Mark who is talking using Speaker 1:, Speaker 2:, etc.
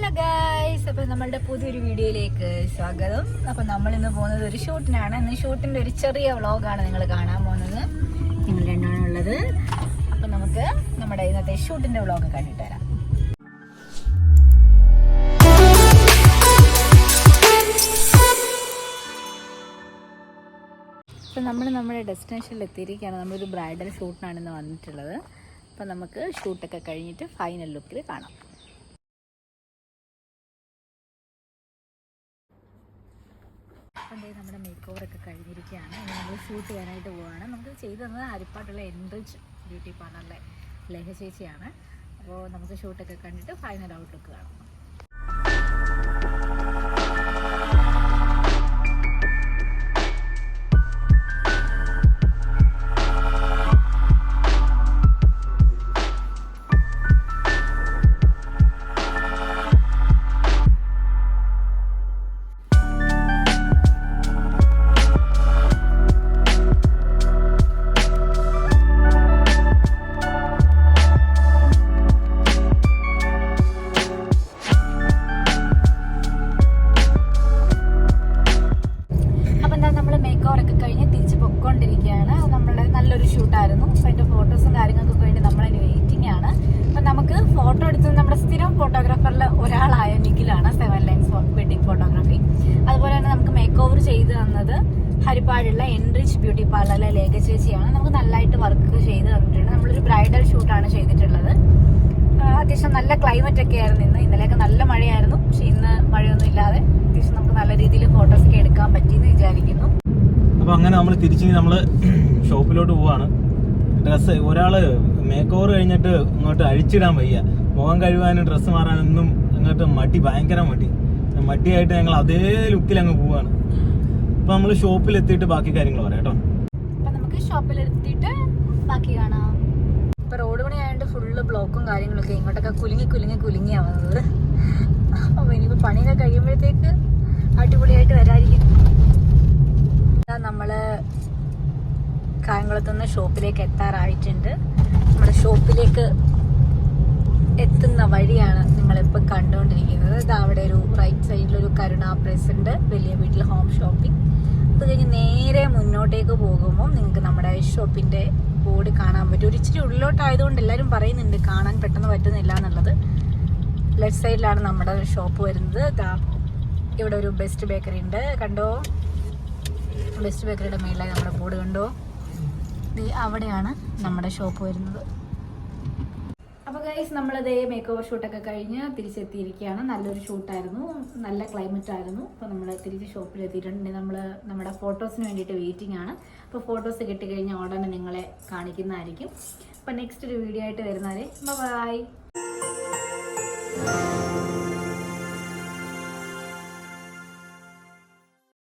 Speaker 1: Hello guys അപ്പൊ നമ്മളുടെ പുതിയൊരു വീഡിയോയിലേക്ക് സ്വാഗതം. അപ്പൊ നമ്മൾ ഇന്ന് പോകുന്നത് ഒരു ഷൂട്ടിനാണ്. ഇന്ന് ഷൂട്ടിന്റെ ഒരു ചെറിയ വ്ളോഗാണ് നിങ്ങൾ കാണാൻ പോകുന്നത്. നിങ്ങൾ രണ്ടാണ് ഉള്ളത്. അപ്പൊ നമുക്ക് നമ്മുടെ ഇന്നത്തെ ഷൂട്ടിന്റെ വ്ളോഗ് കണ്ടിട്ട് വരാം. അപ്പൊ നമ്മൾ നമ്മുടെ ഡെസ്റ്റിനേഷനിൽ എത്തിയിരിക്കുകയാണ്. നമ്മളൊരു ബ്രൈഡൽ ഷൂട്ടിനാണ് ഇന്ന് വന്നിട്ടുള്ളത്. അപ്പൊ നമുക്ക് ഷൂട്ടൊക്കെ കഴിഞ്ഞിട്ട് ഫൈനൽ ലുക്കിൽ കാണാം. അപ്പം നമ്മുടെ മേക്ക് ഓവറൊക്കെ കഴിഞ്ഞിരിക്കുകയാണ്. ഇനി നമ്മൾ ഷൂട്ട് ചെയ്യാനായിട്ട് പോവുകയാണ്. നമുക്ക് ചെയ്തു തന്നത് ഹരിപ്പാട്ടുള്ള എൻറിച്ച് ബ്യൂട്ടി പാർലറിലെ ലഹ ചേച്ചിയാണ്. അപ്പോൾ നമുക്ക് ഷൂട്ടൊക്കെ കണ്ടിട്ട് ഫൈനൽ ഔട്ട് ലുക്ക് കാണാം അത് നമ്മളുടെ നല്ലൊരു ഷൂട്ടായിരുന്നു. അപ്പം അതിന്റെ ഫോട്ടോസും കാര്യങ്ങൾക്കൊക്കെ വേണ്ടി നമ്മളതിന് വെയിറ്റിംഗ് ആണ്. അപ്പം നമുക്ക് ഫോട്ടോ എടുത്തത് നമ്മുടെ സ്ഥിരം ഫോട്ടോഗ്രാഫറിൽ ഒരാളായ നിഖിലാണ് സെവൻ ലൈൻസ് വെഡിങ് ഫോട്ടോഗ്രാഫി അതുപോലെ തന്നെ നമുക്ക് മേക്ക് ഓവർ ചെയ്ത് തന്നത് ഹരിപ്പാടുള്ള എൻറിച്ച് ബ്യൂട്ടി പാർലറിലെ ലേഖ ചേച്ചിയാണ്. നമുക്ക് നല്ലതായിട്ട് വർക്ക് ചെയ്ത് തന്നിട്ടുണ്ട്. നമ്മളൊരു ബ്രൈഡൽ ഷൂട്ടാണ് ചെയ്തിട്ടുള്ളത്. അത്യാവശ്യം നല്ല ക്ലൈമറ്റ് ഒക്കെ ആയിരുന്നു ഇന്ന്. ഇന്നലെയൊക്കെ നല്ല മഴയായിരുന്നു പക്ഷെ ഇന്ന് മഴയൊന്നും ഇല്ലാതെ അത്യാവശ്യം നമുക്ക് നല്ല രീതിയിൽ ഫോട്ടോസ് ഒക്കെ എടുക്കാൻ പറ്റിയെന്ന് വിചാരിക്കുന്നു
Speaker 2: അപ്പൊ അങ്ങനെ നമ്മൾ തിരിച്ച് നമ്മൾ ഷോപ്പിലോട്ട് പോവാണ്. ഡ്രസ്സ് ഒരാൾ മേക്ക് ഓവർ കഴിഞ്ഞിട്ട് ഇങ്ങോട്ട് അഴിച്ചിടാൻ വയ്യ. മുഖം കഴുകാനും ഡ്രസ്സ് മാറാനൊന്നും അങ്ങോട്ട് മടി ഭയങ്കര മടി. മടിയായിട്ട് ഞങ്ങൾ അതേ ലുക്കിൽ അങ്ങ് പോവാണ്. അപ്പൊ നമ്മൾ ഷോപ്പിൽ എത്തിയിട്ട് ബാക്കി കാര്യങ്ങൾ പറയാം കേട്ടോ.
Speaker 1: നമുക്ക് ഷോപ്പിൽ എത്തിയിട്ട് ബാക്കി കാണാം. ഇപ്പൊ റോഡ് പണി ആയതുകൊണ്ട് ഫുള്ള് ബ്ലോക്കും കാര്യങ്ങളൊക്കെ ഇങ്ങോട്ടൊക്കെ കുലുങ്ങി കുലുങ്ങി കുലുങ്ങിയാ വന്നത്. അപ്പൊ ഇനിയിപ്പോ പണിയൊക്കെ കഴിയുമ്പോഴത്തേക്ക് കായംകുളത്ത് കായംകുളത്തുനിന്ന് ഷോപ്പിലേക്ക് എത്താറായിട്ടുണ്ട്. നമ്മുടെ ഷോപ്പിലേക്ക് എത്തുന്ന വഴിയാണ് നിങ്ങളിപ്പോൾ കണ്ടുകൊണ്ടിരിക്കുന്നത്. ഇത് അവിടെ ഒരു റൈറ്റ് സൈഡിൽ ഒരു കരുണ പ്രസ് ഉണ്ട്. വലിയ വീട്ടിൽ ഹോം ഷോപ്പിംഗ് അത് കഴിഞ്ഞ് നേരെ മുന്നോട്ടേക്ക് പോകുമ്പോൾ നിങ്ങൾക്ക് നമ്മുടെ ഷോപ്പിന്റെ ബോർഡ് കാണാൻ പറ്റും. ഒരു ഇച്ചിരി ഉള്ളിലോട്ടായതുകൊണ്ട് എല്ലാവരും പറയുന്നുണ്ട് കാണാൻ പെട്ടെന്ന് പറ്റുന്നില്ല എന്നുള്ളത്. ലെഫ്റ്റ് സൈഡിലാണ് നമ്മുടെ ഷോപ്പ് വരുന്നത്. ഇവിടെ ഒരു ബെസ്റ്റ് ബേക്കറി ഉണ്ട്. കണ്ടോ? ബെസ്റ്റ് ബേക്കറിയുടെ മേളിലായി നമ്മുടെ ബോർഡ് കണ്ടോ? അവിടെയാണ് നമ്മുടെ ഷോപ്പ് വരുന്നത്. അപ്പോൾ ഗൈസ് നമ്മളതേ മേക്ക് ഓവർ ഷൂട്ടൊക്കെ കഴിഞ്ഞ് തിരിച്ചെത്തിയിരിക്കുകയാണ്. നല്ലൊരു ഷൂട്ടായിരുന്നു നല്ല ക്ലൈമറ്റ് ആയിരുന്നു. അപ്പോൾ നമ്മൾ തിരിച്ച് ഷോപ്പിൽ എത്തിയിട്ടുണ്ട്. നമ്മൾ നമ്മുടെ ഫോട്ടോസിന് വേണ്ടിയിട്ട് വെയിറ്റിംഗ് ആണ്. അപ്പോൾ ഫോട്ടോസ് കിട്ടിക്കഴിഞ്ഞാൽ ഉടനെ നിങ്ങളെ കാണിക്കുന്നതായിരിക്കും. അപ്പോൾ നെക്സ്റ്റ് ഒരു വീഡിയോ ആയിട്ട് വരുന്നവരെ ബൈ